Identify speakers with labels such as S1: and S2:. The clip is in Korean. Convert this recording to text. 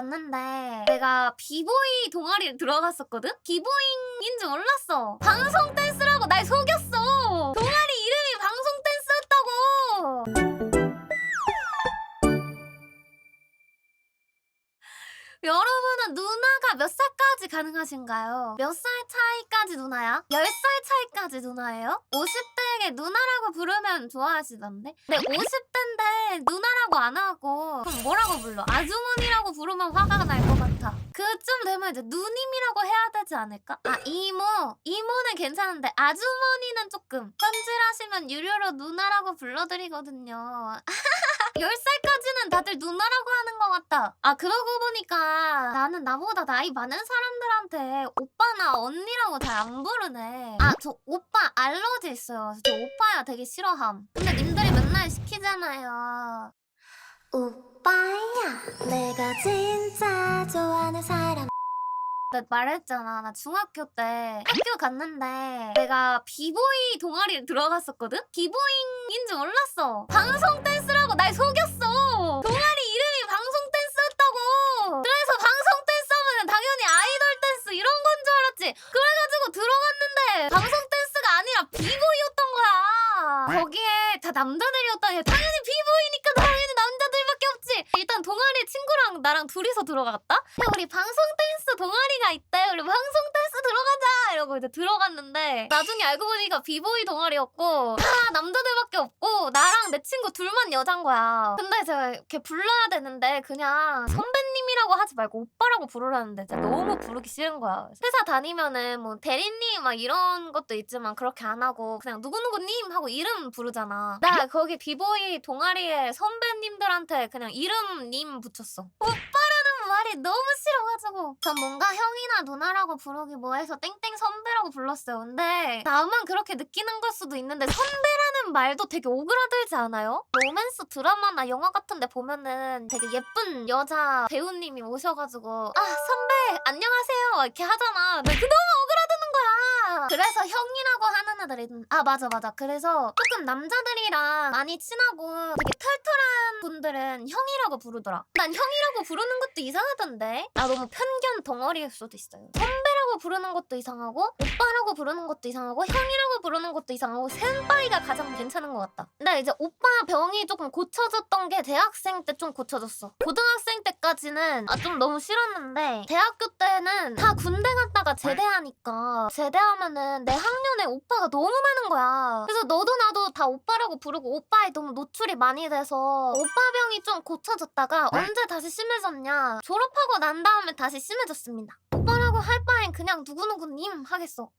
S1: 갔는데 내가 비보이 동아리를 들어갔었거든? 비보잉인 줄 몰랐어. 방송 댄스라고 날 속였어. 동아리 이름이 방송 댄스였다고. 여러분은 누나가 몇 살까지 가능하신가요? 몇 살 차이까지 누나야? 10살 차이까지 누나예요? 50 대에게 누나라고 부르면 좋아하시던데? 근데 50대인데 누나라고 안 하고 그럼 뭐라고 불러? 아주머니라고 부르면 화가 날 것 같아. 그쯤 되면 이제 누님이라고 해야 되지 않을까? 아 이모! 이모는 괜찮은데 아주머니는 조금 현질하시면 유료로 누나라고 불러드리거든요. 10살까지는 다들 누나라고 하는 것 같다. 아, 그러고 보니까 나는 나보다 나이 많은 사람들한테 오빠나 언니라고 잘 안 부르네. 아, 저 오빠 알러지 있어요. 저 오빠야 되게 싫어함. 근데 님들이 맨날 시키잖아요. 오빠야, 내가 진짜 좋아하는 사람. 나 말했잖아. 나 중학교 때 학교 갔는데 내가 비보이 동아리를 들어갔었거든? 비보잉인 줄 몰랐어. 방 그래가지고 들어갔는데 방송 댄스가 아니라 비보이였던 거야. 거기에 다 남자들이었다니 당연히 비보이니까 당연히 남자들밖에 없지. 일단 동아리 친구랑 나랑 둘이서 들어갔다. 야 우리 방송 댄스 동아리가 있대. 우리 방송 댄스 들어가자. 이러고 이제 들어갔는데 나중에 알고 보니까 비보이 동아리였고 다 남자들밖에 없고 나랑 내 친구 둘만 여잔 거야. 근데 제가 이렇게 불러야 되는데 그냥 선배님 이라고 하지 말고 오빠라고 부르라는데 진짜 너무 부르기 싫은 거야. 회사 다니면은 뭐 대리님 막 이런 것도 있지만 그렇게 안 하고 그냥 누구누구님 하고 이름 부르잖아. 나 거기 비보이 동아리에 선배님들한테 그냥 이름님 붙였어. 오빠라는 말이 너무 싫어가지고 전 뭔가 형이나 누나라고 부르기 뭐해서 땡땡 선배라고 불렀어요. 근데 나만 그렇게 느끼는 걸 수도 있는데 선배라 는 말도 되게 오그라들지 않아요? 로맨스 드라마나 영화 같은 데 보면은 되게 예쁜 여자 배우님이 오셔가지고 아 선배 안녕하세요 이렇게 하잖아. 근데 그 너무 오그라드는 거야. 그래서 형이라고 하는 애들이 아 맞아 맞아. 그래서 조금 남자들이랑 많이 친하고 되게 털털한 분들은 형이라고 부르더라. 난 형이라고 부르는 것도 이상하던데. 나 너무 편견 덩어리일 수도 있어요. 선배 라고 부르는 것도 이상하고 오빠라고 부르는 것도 이상하고 형이라고 부르는 것도 이상하고 센빠이가 가장 괜찮은 것 같다. 근데 이제 오빠 병이 조금 고쳐졌던 게 대학생 때 좀 고쳐졌어. 고등학생 때까지는 아 좀 너무 싫었는데 대학교 때는 다 군대 갔다가 제대하니까 제대하면은 내 학년에 오빠가 너무 많은 거야. 그래서 너도 나도 다 오빠라고 부르고 오빠에 너무 노출이 많이 돼서 오빠 병이 좀 고쳐졌다가 언제 다시 심해졌냐 졸업하고 난 다음에 다시 심해졌습니다. 오빠라고 할 바엔 그냥 누구누구님 하겠어.